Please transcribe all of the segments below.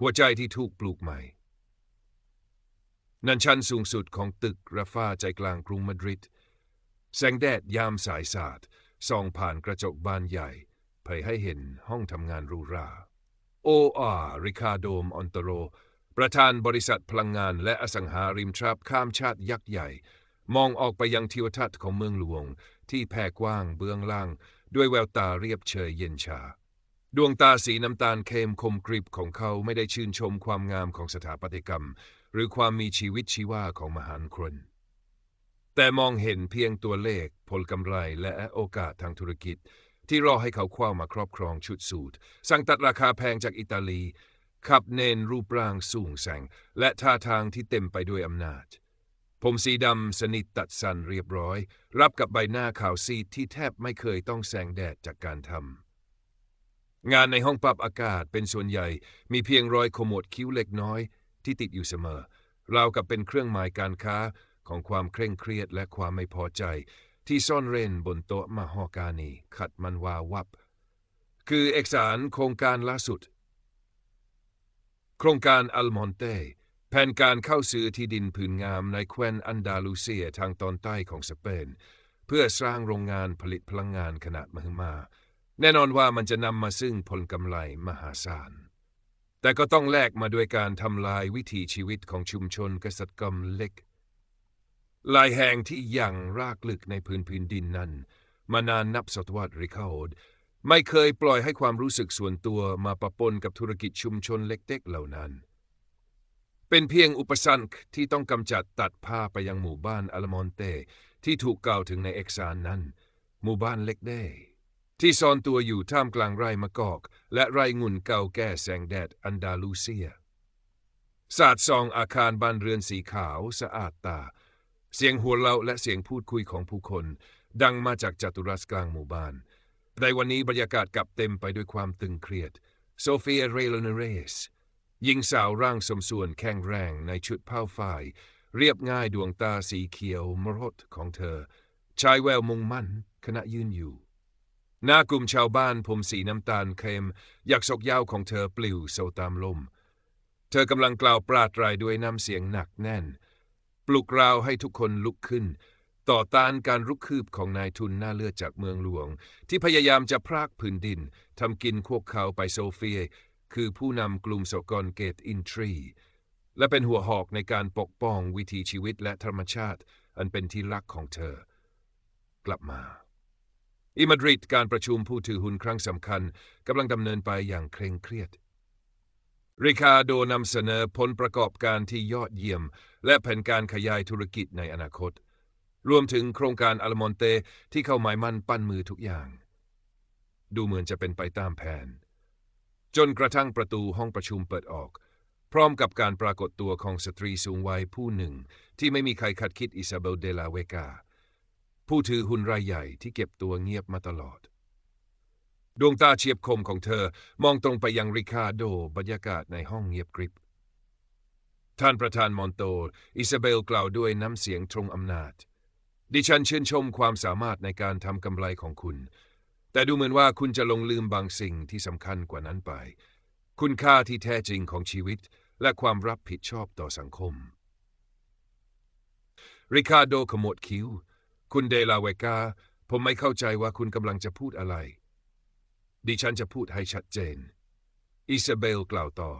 หัวใจที่ถูกปลูกใหม่ นั่นชั้นสูงสุดของตึกราฟาใจกลางกรุงมาดริด แสงแดดยามสายสาดส่องผ่านกระจกบานใหญ่เผยให้เห็นห้องทำงานรูราโออาริคาโดมออนโตโร ประธานบริษัทพลังงานและอสังหาริมทรัพย์ข้ามชาติยักษ์ใหญ่ มองออกไปยังทิวทัศน์ของเมืองหลวง ที่แผ่กว้างเบื้องล่าง ด้วยแววตาเรียบเฉยเย็นชา ดวงตาสีน้ำตาลเข้มคมกริบของเขาไม่ได้ชื่นชมความงามของสถาปัตยกรรม หรือความมีชีวิตชีวาของมหานครแต่มองเห็นเพียงตัวเลข ผลกำไรและโอกาสทางธุรกิจ ที่รอให้เขาคว้ามาครอบครองชุดสูตร สั่งตัดราคาแพงจากอิตาลี ขับเนนรูปร่างสูงแสง และท่าทางที่เต็มไปด้วยอำนาจ ผมสีดำสนิทตัดสันเรียบร้อย รับกับใบหน้าขาวซีดที่แทบไม่เคยต้องแสงแดดจากการทำ งานในห้องปรับอากาศเป็นส่วนใหญ่ มีเพียงรอยขมวดคิ้วเล็กน้อย ที่ติดอยู่เสมอราวกับเป็นเครื่องหมายการค้าของความเคร่งเครียดและความไม่พอใจ ที่ซ่อนเร้นบนโต๊ะมาฮอกานีขัดมันวาวับ คือเอกสารโครงการล่าสุด โครงการอัลมอนเตแผนการเข้าซื้อที่ดินผืนงามในแคว้นอันดาลูเซียทางตอนใต้ของสเปน เพื่อสร้างโรงงานผลิตพลังงานขนาดมหึมา แน่นอนว่ามันจะนำมาซึ่งผลกำไรมหาศาล แต่ก็ต้องแลกมาด้วยการทำลายวิถีชีวิตของชุมชนเกษตรกรรมเล็กลายแห่งที่ยังรากลึกในพื้นพื้นดินนั้น มานานนับศตวรรษริคาดไม่เคยปล่อยให้ความรู้สึกส่วนตัวมาปะปนกับธุรกิจชุมชนเล็กๆเหล่านั้น เป็นเพียงอุปสรรคที่ต้องกำจัดตัดผ้าไปยังหมู่บ้านอลมอนเต ที่ถูกกล่าวถึงในเอกสารนั้น หมู่บ้านเล็กเด้ ที่ซ่อนตัวอยู่ท่ามกลางไร่มะกอก และไร่งุ่นเก่าแก่แสงแดดอันดาลูเซีย สาดซองอาคารบ้านเรือนสีขาวสะอาดตา เสียงหัวเราะและเสียงพูดคุยของผู้คน ดังมาจากจัตุรัสกลางหมู่บ้าน ในวันนี้บรรยากาศกลับเต็มไปด้วยความตึงเครียด โซเฟียเรโลเนเรสหญิงสาวร่างสมส่วนแข็งแรงในชุดผ้าฝ้ายเรียบง่ายดวงตาสีเขียวมรดของเธอ ชายแววมุ่งมั่นขณะยืนอยู่ หน้ากลุ่มชาวบ้านผมสีน้ำตาลเค็มอยากศกยาวของเธอปลิวโซตามลม เธอกำลังกล่าวปราดรายด้วยน้ำเสียงหนักแน่น ปลุกราวให้ทุกคนลุกขึ้น ต่อต้านการรุกคืบของนายทุนหน้าเลือดจากเมืองหลวง ที่พยายามจะพรากพื้นดินทำกินพวกเขาไปโซเฟีย คือผู้นำกลุ่มสกรเกตอินทรี และเป็นหัวหอกในการปกป้องวิถีชีวิตและธรรมชาติ อันเป็นที่รักของเธอ กลับมา อิมาดริดการประชุมผู้ถือหุ้นครั้งสำคัญกำลังดำเนินไปอย่างเคร่งเครียด ริคาโดนำเสนอผลประกอบการที่ยอดเยี่ยม และแผนการขยายธุรกิจในอนาคต รวมถึงโครงการอลมอนเตที่เข้าหมายมั่นปั้นมือทุกอย่าง ดูเหมือนจะเป็นไปตามแผน จนกระทั่งประตูห้องประชุมเปิดออก พร้อมกับการปรากฏตัวของสตรีสูงวัยผู้หนึ่ง ที่ไม่มีใครคาดคิดอิซาเบลเดลาเวกา ผู้ถือหุ้นรายใหญ่ที่เก็บตัวเงียบมาตลอด ดวงตาเฉียบคมของเธอมองตรงไปยังริคาโดบรรยากาศในห้องเงียบกริบ ท่านประธานมอนโต อิซาเบลกล่าวด้วยน้ำเสียงตรงอำนาจ ดิฉันชื่นชมความสามารถในการทำกำไรของคุณ แต่ดูเหมือนว่าคุณจะลงลืมบางสิ่งที่สำคัญกว่านั้นไป คุณค่าที่แท้จริงของชีวิต และความรับผิดชอบต่อสังคม ริคาโดขมวดคิ้ว คุณเดลาเวกา ผมไม่เข้าใจว่าคุณกำลังจะพูดอะไร ดิฉันจะพูดให้ชัดเจน อิซาเบลกล่าวต่อ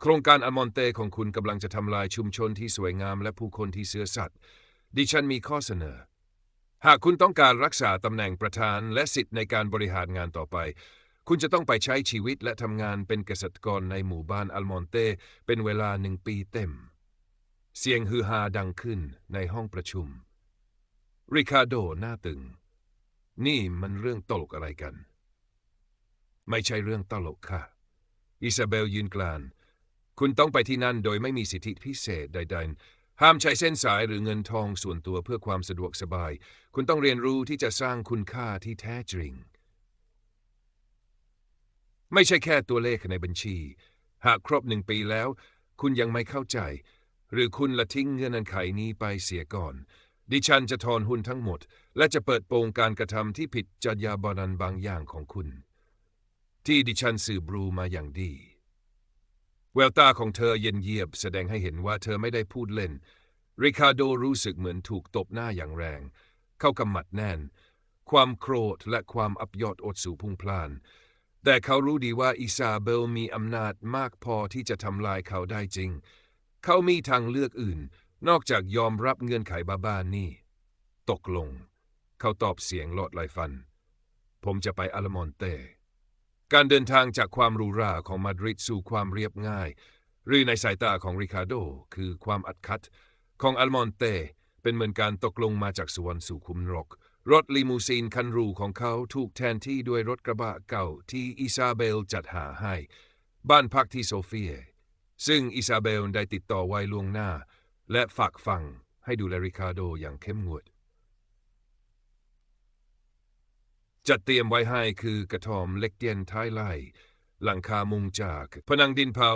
โครงการอมอนเตของคุณกำลังจะทำลายชุมชนที่สวยงามและผู้คนที่เสือสัตว์ดิฉันมีข้อเสนอ หากคุณต้องการรักษาตำแหน่งประธานและสิทธิ์ในการบริหารงานต่อไป คุณจะต้องไปใช้ชีวิตและทำงานเป็นเกษตรกรในหมู่บ้านอัลมอนเต เป็นเวลาหนึ่งปีเต็ม เสียงฮือฮาดังขึ้นในห้องประชุม ริคาโดหน้าตึง นี่มันเรื่องตลกอะไรกัน ไม่ใช่เรื่องตลกค่ะ อิซาเบลยืนกลาน คุณต้องไปที่นั่นโดยไม่มีสิทธิพิเศษใด ๆ ห้ามใช้เส้นสายหรือเงินทองส่วนตัวเพื่อความสะดวกสบาย คุณต้องเรียนรู้ที่จะสร้างคุณค่าที่แท้จริง ไม่ใช่แค่ตัวเลขในบัญชี หากครบหนึ่งปีแล้ว คุณยังไม่เข้าใจ หรือคุณละทิ้งเงื่อนไขนี้ไปเสียก่อน ดิฉันจะทอนหุ้นทั้งหมด และจะเปิดโปงการกระทำที่ผิดจรรยาบรรณบางอย่างของคุณ ที่ดิฉันสืบรู้มาอย่างดี แววตาของเธอเย็นเยียบแสดงให้เห็นว่าเธอไม่ได้พูดเล่น ริคาโดรู้สึกเหมือนถูกตบหน้าอย่างแรง เข้ากำมัดแน่น ความโกรธและความอับยอดอดสูพุ่งพล่าน แต่เขารู้ดีว่าอิซาเบลมีอำนาจมากพอที่จะทำลายเขาได้จริง เขามีทางเลือกอื่น นอกจากยอมรับเงื่อนไขบ้าๆนี่ ตกลง เขาตอบเสียงหลอดลายฟัน ผมจะไปอาลมอนเต การเดินทางจากความรูราของมาดริดสู่ความเรียบง่าย หรือในสายตาของริคาโด คือความอัดคัด ของอัลมอนเต เป็นเหมือนการตกลงมาจากสวรรค์สู่คุมนรก รถลิมูซีนคันรูของเขาถูกแทนที่ด้วยรถกระบะเก่าที่อิซาเบลจัดหาให้ บ้านพักที่โซเฟีย ซึ่งอิซาเบลได้ติดต่อไว้ล่วงหน้า และฝากฟังให้ดูแลริคาโดอย่างเข้มงวด จัดเตรียมไว้ให้คือกระทอมเล็กเตียนท้ายไล่หลังคามุงจาก ผนังดินเผา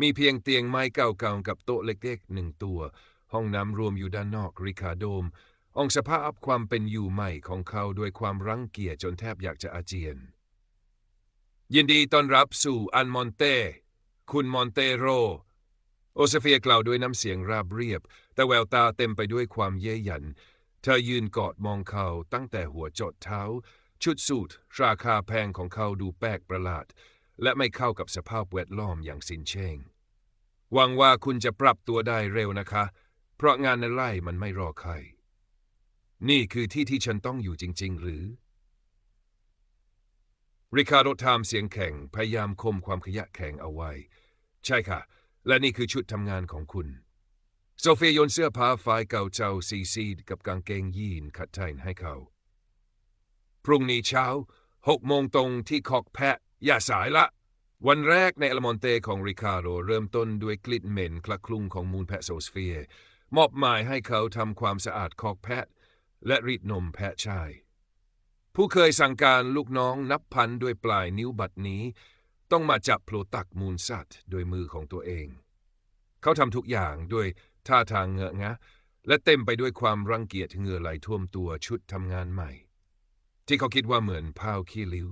มีเพียงเตียงไม้เก่าๆกับโต๊ะเล็กๆหนึ่งตัว ห้องน้ำรวมอยู่ด้านนอกริคาโดม องสภาพความเป็นอยู่ใหม่ของเขาด้วยความรังเกียจจนแทบอยากจะอาเจียน ยินดีต้อนรับสู่อันมอนเต คุณมอนเตโร โอซเฟียกล่าวด้วยน้ำเสียงราบเรียบ แต่แววตาเต็มไปด้วยความเย้ยหยัน เธอยืนกอดมองเขาตั้งแต่หัวจดเท้า ชุดสูทราคาแพงของเขาดูแปลกประหลาด และไม่เข้ากับสภาพแวดล้อมอย่างสิ้นเชิงหวังว่าคุณจะปรับตัวได้เร็วนะคะ เพราะงานในไร่มันไม่รอใคร นี่คือที่ที่ฉันต้องอยู่จริง ๆ หรือ ริคาร์โดถามเสียงแข็งพยายามคมความขยะแข็งเอาไว้ ใช่ค่ะ และนี่คือชุดทำงานของคุณโซเฟียโยนเสื้อผ้าฝ่ายเก่าเจ้าซีซีดกับกางเกงยีนขัดไทนให้เขา พรุ่งนี้เช้าหกโมงตรงที่คอกแพะ อย่าสายละ วันแรกในอลมอนเตของริคาโดเริ่มต้นด้วยกลิ่นเหม็นคละคลุ้งของมูลแพะโซเฟีย มอบหมายให้เขาทำความสะอาดคอกแพะ และรีดนมแพะชาย ผู้เคยสั่งการลูกน้องนับพันด้วยปลายนิ้วบัดนี้ ต้องมาจับโผลตักมูลสัตว์โดยมือของตัวเอง เขาทำทุกอย่างด้วยท่าทางเงอะงะ และเต็มไปด้วยความรังเกียจเหงื่อไหลท่วมตัวชุดทำงานใหม่ ที่เขาคิดว่าเหมือนพาวขี้ริ้ว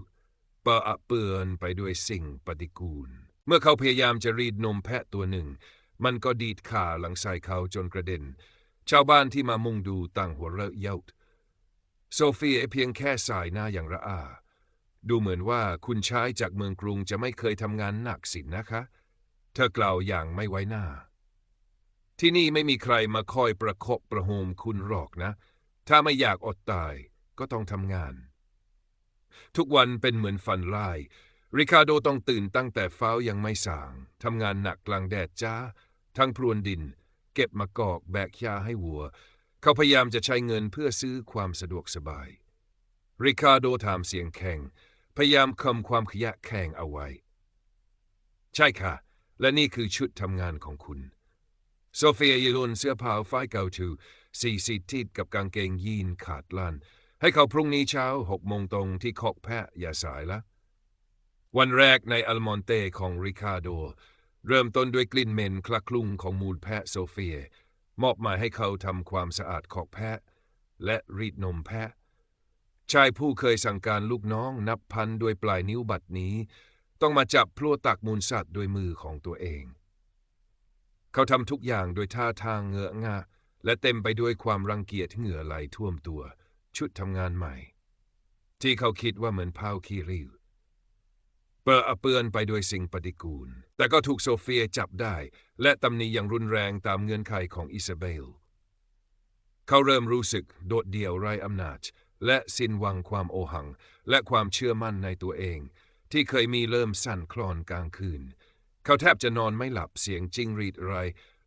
เปอะเปื้อนไปด้วยสิ่งปฏิกูล เมื่อเขาพยายามจะรีดนมแพะตัวหนึ่ง มันก็ดีดขาหลังใส่เขาจนกระเด็น ชาวบ้านที่มามุงดูต่างหัวเราะเย้าโซเฟียเพียงแค่สายหน้าอย่างระอา ดูเหมือนว่าคุณชายจากเมืองกรุงจะไม่เคยทำงานหนักสินนะคะ เธอกล่าวอย่างไม่ไว้หน้า ที่นี่ไม่มีใครมาคอยประคบประโหมคุณหรอกนะ ถ้าไม่อยากอดตายก็ต้องทำงาน ทุกวันเป็นเหมือนฝันลาย ริคาโดต้องตื่นตั้งแต่เฟ้ายังไม่สางทำงานหนักกลางแดดจ้า ทั้งพรวนดิน เก็บมะกอกแบกยาให้วัว เขาพยายามจะใช้เงินเพื่อซื้อความสะดวกสบาย ริคาโดถามเสียงแข็ง พยายามคำความขยะแขงเอาไว้ ใช่ค่ะ และนี่คือชุดทำงานของคุณ โซเฟียยลุนเสื้อผ้าฝ้ายเก่าชูสีสีทิดกับกางเกงยีนขาดลั่นให้เขาพรุ่งนี้เช้าหกโมงตรงที่คอกแพะอย่าสายละ วันแรกในอัลมอนเตของริคาโด เริ่มต้นด้วยกลิ่นเหม็นคลักคลุ้งของมูลแพะโซเฟีย มอบหมายให้เขาทำความสะอาดคอกแพะ และรีดนมแพะ ชายผู้เคยสั่งการลูกน้องนับพันด้วยปลายนิ้วบัดนี้ ต้องมาจับพลั่วตักมูลสัตว์ด้วยมือของตัวเอง เขาทำทุกอย่างโดยท่าทางเงอะงะและเต็มไปด้วยความรังเกียจเหงื่อไหลท่วมตัว ชุดทำงานใหม่ ที่เขาคิดว่าเหมือนพาวคีริวเปรอะเปื้อนไปด้วยสิ่งปฏิกูล แต่ก็ถูกโซเฟียจับได้ และตำหนิอย่างรุนแรงตามเงื่อนไขของอิซาเบล เขาเริ่มรู้สึกโดดเดี่ยวไร้อำนาจ และสิ้นหวังความโอหัง และความเชื่อมั่นในตัวเอง ที่เคยมีเริ่มสั่นคลอนกลางคืน เขาแทบจะนอนไม่หลับเสียงจิ้งรีดไร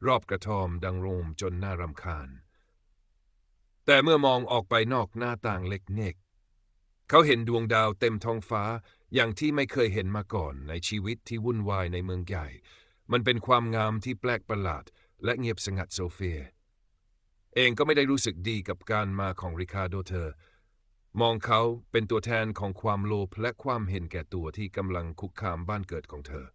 รอบกระทอมดังโรมจนน่ารำคาญ แต่เมื่อมองออกไปนอกหน้าต่างเล็กเนกเขาเห็นดวงดาวเต็มท้องฟ้าอย่างที่ไม่เคยเห็นมาก่อนในชีวิตที่วุ่นวายในเมืองใหญ่ มันเป็นความงามที่แปลกประหลาด และเงียบสงัดโซเฟีย เองก็ไม่ได้รู้สึกดีกับการมาของริคาโดเธอ มองเขาเป็นตัวแทนของความโลภและความเห็นแก่ตัวที่กำลังคุกคามบ้านเกิดของเธอ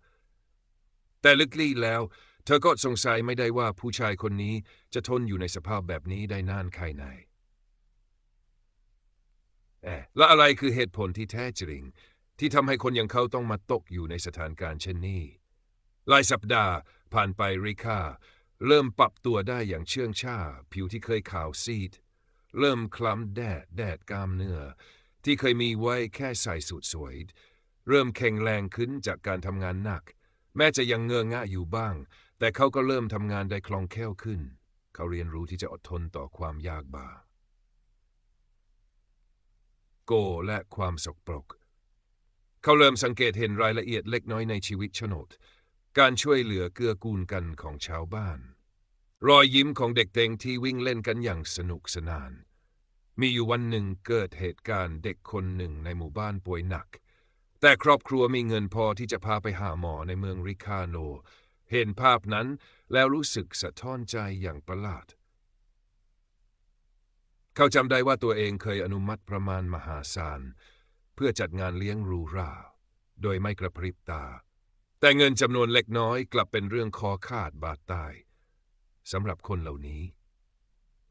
แต่ลึกลี้แล้ว เธอก็สงสัยไม่ได้ว่าผู้ชายคนนี้จะทนอยู่ในสภาพแบบนี้ได้นานแค่ไหนแอะและอะไรคือเหตุผลที่แท้จริง ที่ทำให้คนอย่างเขาต้องมาตกอยู่ในสถานการณ์เช่นนี้หลายสัปดาห์ผ่านไปริคาเริ่มปรับตัวได้อย่างเชื่องช้าผิวที่เคยขาวซีด เริ่มคล้ำแดดแดดกล้ามเนื้อ ที่เคยมีไว้แค่ใส่สูทสวย เริ่มแข็งแรงขึ้นจากการทำงานหนัก แม้จะยังเงื้องะอยู่บ้าง แต่เขาก็เริ่มทำงานได้คล่องแคล่วขึ้น เขาเรียนรู้ที่จะอดทนต่อความยากบาโกและความสกปรก เขาเริ่มสังเกตเห็นรายละเอียดเล็กน้อยในชีวิตชนดการช่วยเหลือเกื้อกูลกันของชาวบ้าน รอยยิ้มของเด็กเต็งที่วิ่งเล่นกันอย่างสนุกสนาน มีอยู่วันหนึ่งเกิดเหตุการณ์เด็กคนหนึ่งในหมู่บ้านป่วยหนัก แต่ครอบครัวมีเงินพอที่จะพาไปหาหมอในเมืองริคาโน เห็นภาพนั้นแล้วรู้สึกสะท้อนใจอย่างประหลาด เขาจำได้ว่าตัวเองเคยอนุมัติประมาณมหาศาลเพื่อจัดงานเลี้ยงรูราโดยไม่กระพริบตา แต่เงินจำนวนเล็กน้อยกลับเป็นเรื่องคอขาดบาดตาย สำหรับคนเหล่านี้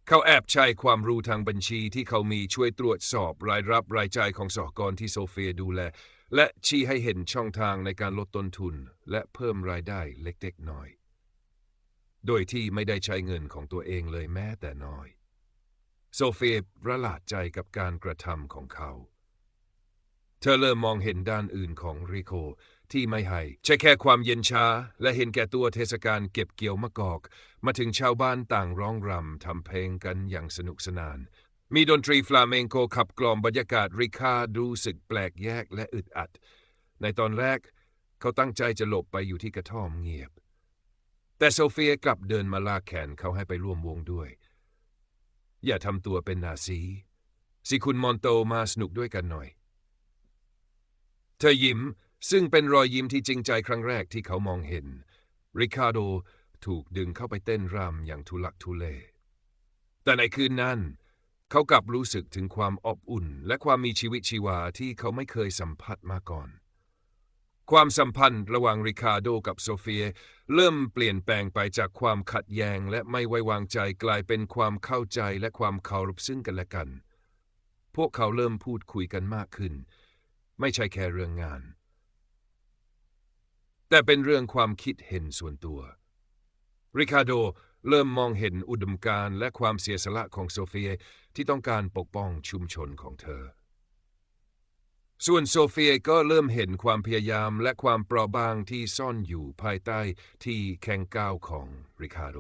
เขาแอบใช้ความรู้ทางบัญชีที่เขามีช่วยตรวจสอบรายรับรายจ่ายของสหกรณ์ที่โซเฟียดูแล และชี้ให้เห็นช่องทางในการลดต้นทุนและเพิ่มรายได้เล็กๆน้อย โดยที่ไม่ได้ใช้เงินของตัวเองเลยแม้แต่น้อย โซเฟียประหลาดใจกับการกระทำของเขา เธอเริ่มมองเห็นด้านอื่นของริโค ที่ไม่ให้ใช่แค่ความเย็นชาและเห็นแก่ตัวเทศกาลเก็บเกี่ยวมะกอก มาถึงชาวบ้านต่างร้องรำทำเพลงกันอย่างสนุกสนาน มีดนตรีฟลาเมงโกขับกล่อมบรรยากาศริคาดูสึกแปลกแยกและอึดอัด ในตอนแรกเขาตั้งใจจะหลบไปอยู่ที่กระท่อมเงียบ แต่โซเฟียกลับเดินมาลากแขนเขาให้ไปร่วมวงด้วย อย่าทำตัวเป็นนาซีสิคุณมอนโตมาสนุกด้วยกันหน่อย เธอยิ้ม ซึ่งเป็นรอยยิ้มที่จริงใจครั้งแรกที่เขามองเห็น ริคาโดถูกดึงเข้าไปเต้นรำอย่างทุลักทุเล แต่ในคืนนั้น เขากลับรู้สึกถึงความอบอุ่น และความมีชีวิตชีวาที่เขาไม่เคยสัมผัสมาก่อน ความสัมพันธ์ระหว่างริคาโดกับโซเฟีย เริ่มเปลี่ยนแปลงไปจากความขัดแย้งและไม่ไว้วางใจกลายเป็นความเข้าใจและความเคารพซึ่งกันและกัน พวกเขาเริ่มพูดคุยกันมากขึ้น ไม่ใช่แค่เรื่องงาน แต่เป็นเรื่องความคิดเห็นส่วนตัว ริคาโดเริ่มมองเห็นอุดมการณ์และความเสียสละของโซเฟียที่ต้องการปกป้องชุมชนของเธอ ส่วนโซเฟียก็เริ่มเห็นความพยายามและความเปราะบางที่ซ่อนอยู่ภายใต้ที่แข็งก้าวของริคาโด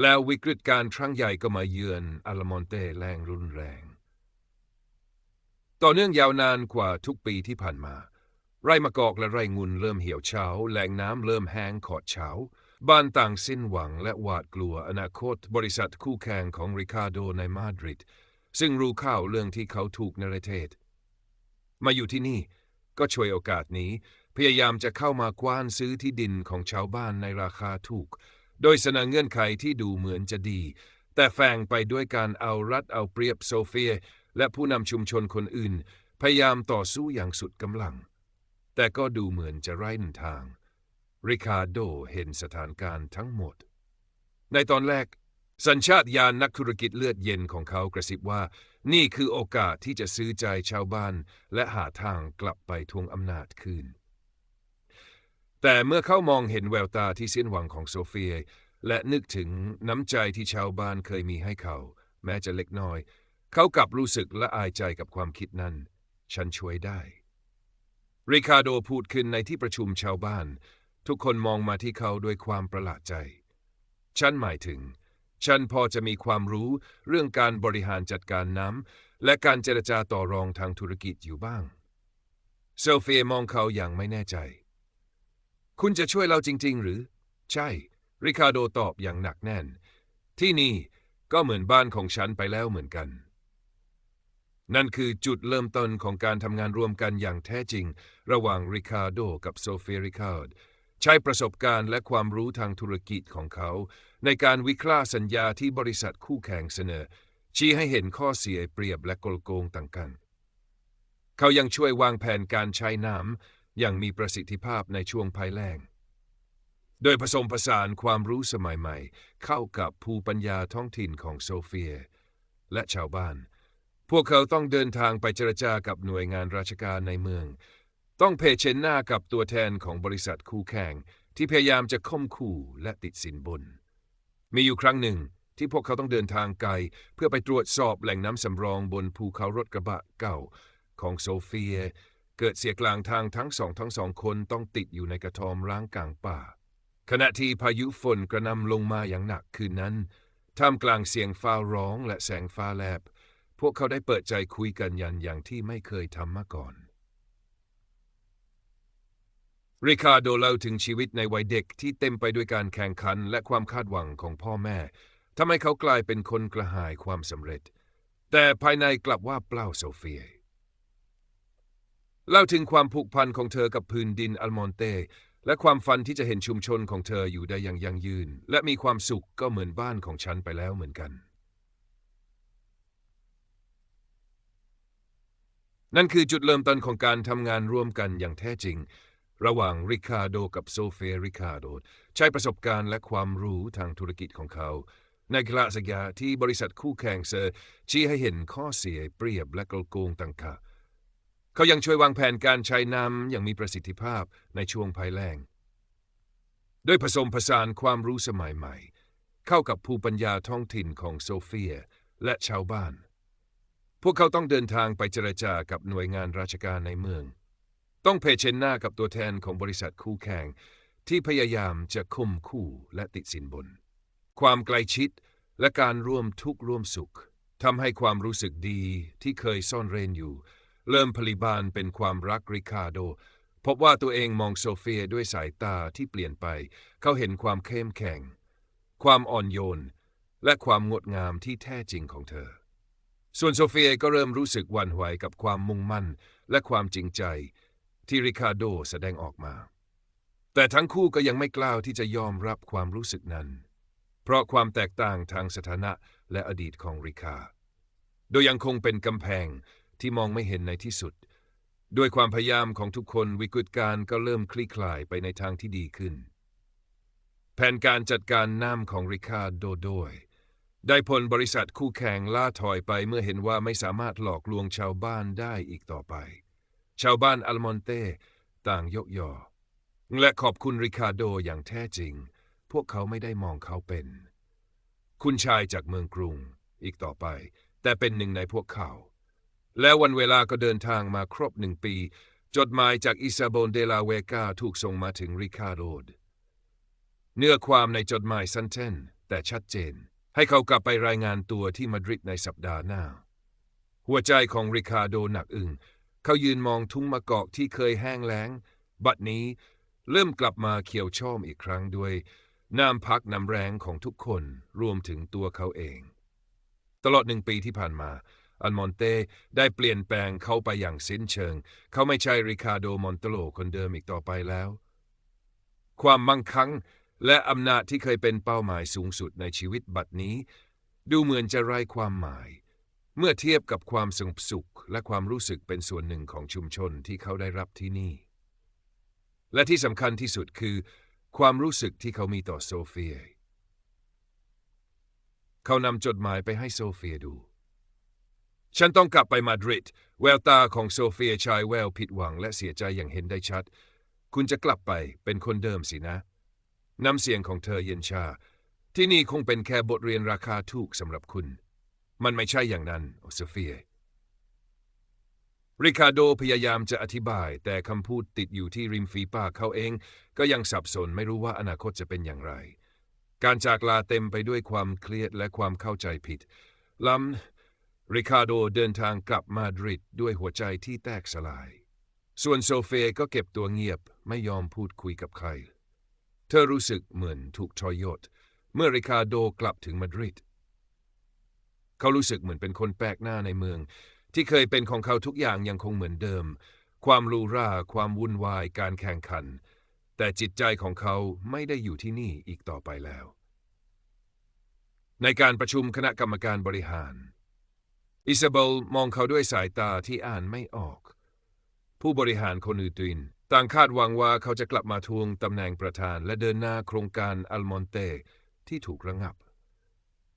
แล้ววิกฤตการครั้งใหญ่ก็มาเยือนอาลามอนเต้แรงรุนแรง ต่อเนื่องยาวนานกว่าทุกปีที่ผ่านมา ไร่มะกอกและไร่งุนเริ่มเหี่ยวเฉาแหล่งน้ำเริ่มแห้งขอดเฉาบ้านต่างสิ้นหวังและหวาดกลัวอนาคตบริษัทคู่แข่งของริคาโดในมาดริดซึ่งรู้ข่าวเรื่องที่เขาถูกนรเทศ มาอยู่ที่นี่ก็ช่วยโอกาสนี้ พยายามจะเข้ามากว้านซื้อที่ดินของชาวบ้านในราคาถูก โดยเสนอเงื่อนไขที่ดูเหมือนจะดี แต่แฝงไปด้วยการเอารัดเอาเปรียบโซเฟีย และผู้นำชุมชนคนอื่น พยายามต่อสู้อย่างสุดกำลัง แต่ก็ดูเหมือนจะไร้ทาง ริคาโดเห็นสถานการณ์ทั้งหมด ในตอนแรก สัญชาตญาณนักธุรกิจเลือดเย็นของเขากระซิบว่า นี่คือโอกาสที่จะซื้อใจชาวบ้าน และหาทางกลับไปทวงอำนาจคืน แต่เมื่อเขามองเห็นแววตาที่สิ้นหวังของโซเฟีย และนึกถึงน้ำใจที่ชาวบ้านเคยมีให้เขา แม้จะเล็กน้อย เขากลับรู้สึกละอายใจกับความคิดนั้น ฉันช่วยได้ ริคาโดพูดขึ้นในที่ประชุมชาวบ้าน ทุกคนมองมาที่เขาด้วยความประหลาดใจ ฉันหมายถึง ฉันพอจะมีความรู้เรื่องการบริหารจัดการน้ำและการเจรจาต่อรองทางธุรกิจอยู่บ้าง โซเฟียมองเขาอย่างไม่แน่ใจ คุณจะช่วยเราจริง ๆ หรือ ใช่ ริคาโดตอบอย่างหนักแน่น ที่นี่ก็เหมือนบ้านของฉันไปแล้วเหมือนกัน นั่นคือจุดเริ่มต้นของการทำงานร่วมกันอย่างแท้จริง ระหว่างริคาร์โดกับโซเฟียริคาร์ดใช้ประสบการณ์และความรู้ทางธุรกิจของเขา ในการวิเคราะห์สัญญาที่บริษัทคู่แข่งเสนอ ชี้ให้เห็นข้อเสียเปรียบและกลโกงต่างกัน เขายังช่วยวางแผนการใช้น้ำอย่างมีประสิทธิภาพในช่วงภัยแล้งโดยผสมผสานความรู้สมัยใหม่ เข้ากับภูปัญญาท้องถิ่นของโซเฟีย และชาวบ้าน พวกเขาต้องเดินทางไปเจรจากับหน่วยงานราชการในเมือง ต้องเผชิญหน้ากับตัวแทนของบริษัทคู่แข่ง ที่พยายามจะข่มขู่และติดสินบน มีอยู่ครั้งหนึ่งที่พวกเขาต้องเดินทางไกล เพื่อไปตรวจสอบแหล่งน้ำสำรองบนภูเขารถกระบะเก่าของโซเฟีย เกิดเสียกลางทางทั้งสองทั้งสองคนต้องติดอยู่ในกระทอมร้างกลางป่า ขณะที่พายุฝนกระนำลงมาอย่างหนักคืนนั้นท่ามกลางเสียงฟ้าร้องและแสงฟ้าแลบ พวกเขาได้เปิดใจคุยกันยันอย่างที่ไม่เคยทำมาก่อน ริคาโดเล่าถึงชีวิตในวัยเด็กที่เต็มไปด้วยการแข่งขันและความคาดหวังของพ่อแม่ทำให้เขากลายเป็นคนกระหายความสำเร็จ แต่ภายในกลับว่าเปล่าโซเฟียเล่าถึงความผูกพันของเธอกับพื้นดินอัลมอนเต และความฝันที่จะเห็นชุมชนของเธออยู่ได้อย่างยั่งยืน และมีความสุขก็เหมือนบ้านของฉันไปแล้วเหมือนกัน นั่นคือจุดเริ่มต้นของการทำงานร่วมกันอย่างแท้จริง ระหว่างริคาโดกับโซเฟียริคาโด ใช้ประสบการณ์และความรู้ทางธุรกิจของเขา ในกลาสกยาที่บริษัทคู่แข่งเซอร์ชี้ให้เห็นข้อเสียเปรียบและกลโกงต่างๆเขายังช่วยวางแผนการใช้น้ำอย่างมีประสิทธิภาพในช่วงภัยแล้งด้วยผสมผสานความรู้สมัยใหม่ เข้ากับภูมิปัญญาท้องถิ่นของโซเฟียและชาวบ้าน พวกเขาต้องเดินทางไปเจรจากับหน่วยงานราชการในเมือง ต้องเผชิญหน้ากับตัวแทนของบริษัทคู่แข่ง ที่พยายามจะข่มขู่และติดสินบน ความใกล้ชิดและการร่วมทุกข์ร่วมสุขทำให้ความรู้สึกดีที่เคยซ่อนเร้นอยู่ เริ่มผลิบานเป็นความรักริคาโด พบว่าตัวเองมองโซเฟียด้วยสายตาที่เปลี่ยนไป เขาเห็นความเข้มแข็ง ความอ่อนโยน และความงดงามที่แท้จริงของเธอ ส่วนโซเฟียก็เริ่มรู้สึกหวั่นไหวกับความมุ่งมั่น และความจริงใจที่ริคาโดแสดงออกมา แต่ทั้งคู่ก็ยังไม่กล้าที่จะยอมรับความรู้สึกนั้น เพราะความแตกต่างทางสถานะและอดีตของริคา โดยยังคงเป็นกำแพงที่มองไม่เห็นในที่สุด ด้วยความพยายามของทุกคนวิกฤตการณ์ก็เริ่มคลี่คลายไปในทางที่ดีขึ้น แผนการจัดการน้ำของริคาโดโดย ได้ผลบริษัทคู่แข่งล่าถอยไปเมื่อเห็นว่าไม่สามารถหลอกลวงชาวบ้านได้อีกต่อไป ชาวบ้านอัลมอนเตต่างยกยอ และขอบคุณริคาโดอย่างแท้จริง พวกเขาไม่ได้มองเขาเป็น คุณชายจากเมืองกรุงอีกต่อไป แต่เป็นหนึ่งในพวกเขา แล้ววันเวลาก็เดินทางมาครบหนึ่งปี จดหมายจากอิซาโบนเดลาเวกาถูกส่งมาถึงริคาโดเนื้อความในจดหมายสั้นเจนแต่ชัดเจน ให้เขากลับไปรายงานตัวที่มาดริดในสัปดาห์หน้า หัวใจของริคาโดหนักอึ้งเขายืนมองทุ่งมะกอกที่เคยแห้งแล้ง บัดนี้เริ่มกลับมาเขียวช่อมอีกครั้งด้วยน้ำพักน้ำแรงของทุกคนรวมถึงตัวเขาเอง ตลอดหนึ่งปีที่ผ่านมา อัลมอนเตได้เปลี่ยนแปลงเขาไปอย่างสิ้นเชิง เขาไม่ใช่ริคาโดมอนเตโลคนเดิมอีกต่อไปแล้ว ความมั่งคั่ง และอำนาจที่เคยเป็นเป้าหมายสูงสุดในชีวิตบัดนี้ ดูเหมือนจะไร้ความหมาย เมื่อเทียบกับความสงบสุขและความรู้สึกเป็นส่วนหนึ่งของชุมชนที่เขาได้รับที่นี่ และที่สำคัญที่สุดคือ ความรู้สึกที่เขามีต่อโซเฟีย เขานำจดหมายไปให้โซเฟียดู ฉันต้องกลับไปมาดริดแววตาของโซเฟียชายแววผิดหวังและเสียใจอย่างเห็นได้ชัด คุณจะกลับไปเป็นคนเดิมสินะ น้ำเสียงของเธอเย็นชา ที่นี่คงเป็นแค่บทเรียนราคาถูกสำหรับคุณ มันไม่ใช่อย่างนั้นโอโซเฟียริคาโดพยายามจะอธิบาย แต่คำพูดติดอยู่ที่ริมฝีปากเขาเอง ก็ยังสับสนไม่รู้ว่าอนาคตจะเป็นอย่างไร การจากลาเต็มไปด้วยความเครียดและความเข้าใจผิดล้ำริคาโดเดินทางกลับมาดริดด้วยหัวใจที่แตกสลาย ส่วนโซเฟียก็เก็บตัวเงียบไม่ยอมพูดคุยกับใคร เธอรู้สึกเหมือนถูกทรยศเมื่อริคาโดกลับถึงมาดริด เขารู้สึกเหมือนเป็นคนแปลกหน้าในเมือง ที่เคยเป็นของเขาทุกอย่างยังคงเหมือนเดิม ความรูราความวุ่นวายการแข่งขัน แต่จิตใจของเขาไม่ได้อยู่ที่นี่อีกต่อไปแล้ว ในการประชุมคณะกรรมการบริหาร อิซาเบลมองเขาด้วยสายตาที่อ่านไม่ออก ผู้บริหารคนอื่นๆต่างคาดหวังว่าเขาจะกลับมาทวงตำแหน่งประธานและเดินหน้าโครงการอัลมอนเตที่ถูกระงับ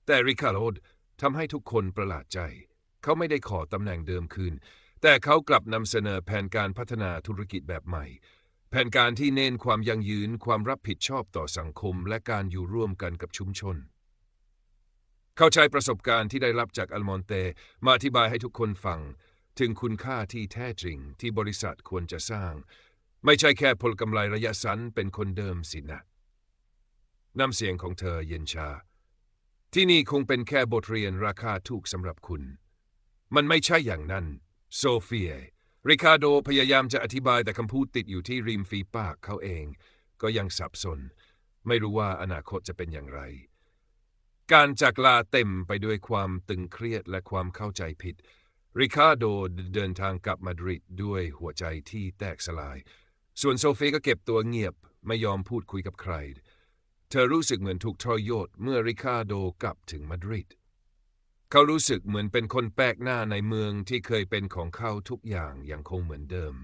แต่ริคาโรดทำให้ทุกคนประหลาดใจ เขาไม่ได้ขอตำแหน่งเดิมคืน แต่เขากลับนำเสนอแผนการพัฒนาธุรกิจแบบใหม่ แผนการที่เน้นความยั่งยืน ความรับผิดชอบต่อสังคม และการอยู่ร่วมกันกับชุมชน เขาใช้ประสบการณ์ที่ได้รับจากอัลมอนเตมาอธิบายให้ทุกคนฟัง ถึงคุณค่าที่แท้จริงที่บริษัทควรจะสร้าง ไม่ใช่แค่ผลกำไรระยะสั้นเป็นคนเดิมสินะน้ำเสียงของเธอเย็นชา ที่นี่คงเป็นแค่บทเรียนราคาถูกสำหรับคุณ มันไม่ใช่อย่างนั้น โซเฟีย ริคาโดพยายามจะอธิบายแต่คำพูดติดอยู่ที่ริมฝีปากเขาเอง ก็ยังสับสน ไม่รู้ว่าอนาคตจะเป็นอย่างไร การจากลาเต็มไปด้วยความตึงเครียดและความเข้าใจผิด ริคาโดเดินทางกลับมาดริดด้วยหัวใจที่แตกสลาย ส่วนโซเฟีก็เก็บตัวเงียบไม่ยอมพูดคุยกับใคร เธอรู้สึกเหมือนถูกทรยศเมื่อริคาโดกลับถึงมาดริด เขารู้สึกเหมือนเป็นคนแปลกหน้าในเมืองที่เคยเป็นของเขาทุกอย่างยังคงเหมือนเดิม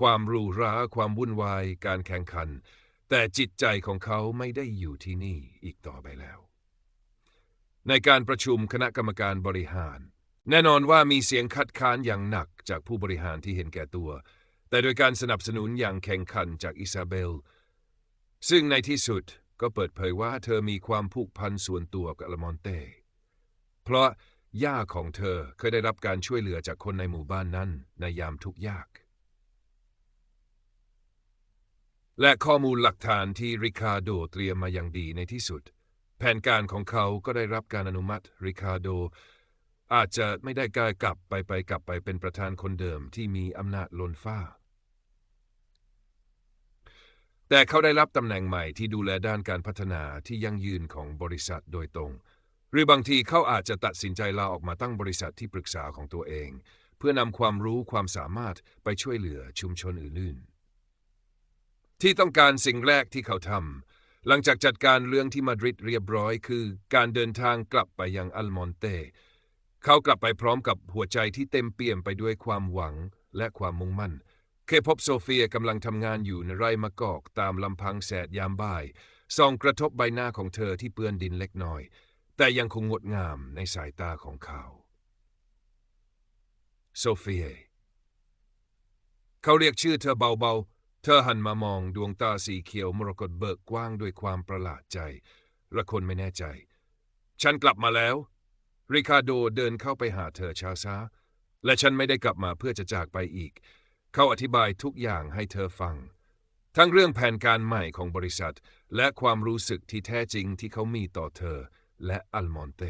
ความรูราความวุ่นวาย การแข่งขัน แต่จิตใจของเขาไม่ได้อยู่ที่นี่อีกต่อไปแล้ว ในการประชุมคณะกรรมการบริหาร แน่นอนว่ามีเสียงคัดค้านอย่างหนักจากผู้บริหารที่เห็นแก่ตัว แต่โดยการสนับสนุนอย่างแข่งขันจากอิซาเบล ซึ่งในที่สุดก็เปิดเผยว่าเธอมีความผูกพันส่วนตัวกับลามอนเต้ เพราะย่าของเธอเคยได้รับการช่วยเหลือจากคนในหมู่บ้านนั้นในยามทุกยาก และข้อมูลหลักฐานที่ริคาโดเตรียมมาอย่างดีในที่สุด แผนการของเขาก็ได้รับการอนุมัติริคาโด อาจจะไม่ได้กลายกลับไปไปกลับไปเป็นประธานคนเดิมที่มีอำนาจล้นฟ้า แต่เขาได้รับตำแหน่งใหม่ที่ดูแลด้านการพัฒนาที่ยั่งยืนของบริษัทโดยตรง หรือบางทีเขาอาจจะตัดสินใจลาออกมาตั้งบริษัทที่ปรึกษาของตัวเอง เพื่อนำความรู้ความสามารถไปช่วยเหลือชุมชนอื่นๆ ที่ต้องการสิ่งแรกที่เขาทำหลังจากจัดการเรื่องที่มาดริดเรียบร้อย คือการเดินทางกลับไปยังอัลมอนเต เขากลับไปพร้อมกับหัวใจที่เต็มเปี่ยมไปด้วยความหวังและความมุ่งมั่น เคพบโซเฟียกำลังทำงานอยู่ในไร่มะกอกตามลำพังแสดยามบ่าย ส่องกระทบใบหน้าของเธอที่เปื้อนดินเล็กน้อย แต่ยังคงงดงามในสายตาของเขา โซเฟีย เขาเรียกชื่อเธอเบาๆ เธอหันมามองดวงตาสีเขียวมรกตเบิกกว้างด้วยความประหลาดใจและคนไม่แน่ใจ ฉันกลับมาแล้ว ริคาโดเดินเข้าไปหาเธอช้าๆ และฉันไม่ได้กลับมาเพื่อจะจากไปอีก เขาอธิบายทุกอย่างให้เธอฟัง ทั้งเรื่องแผนการใหม่ของบริษัท และความรู้สึกที่แท้จริงที่เขามีต่อเธอและอัลมอนเต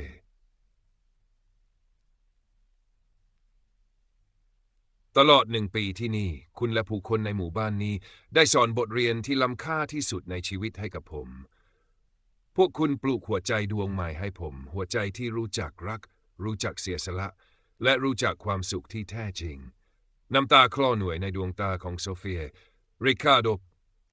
ตลอดหนึ่งปีที่นี่ คุณและผู้คนในหมู่บ้านนี้ ได้สอนบทเรียนที่ล้ำค่าที่สุดในชีวิตให้กับผม พวกคุณปลูกหัวใจดวงใหม่ให้ผม หัวใจที่รู้จักรัก รู้จักเสียสละ และรู้จักความสุขที่แท้จริง น้ำตาคลอหน่วยในดวงตาของโซเฟีย ริคาโด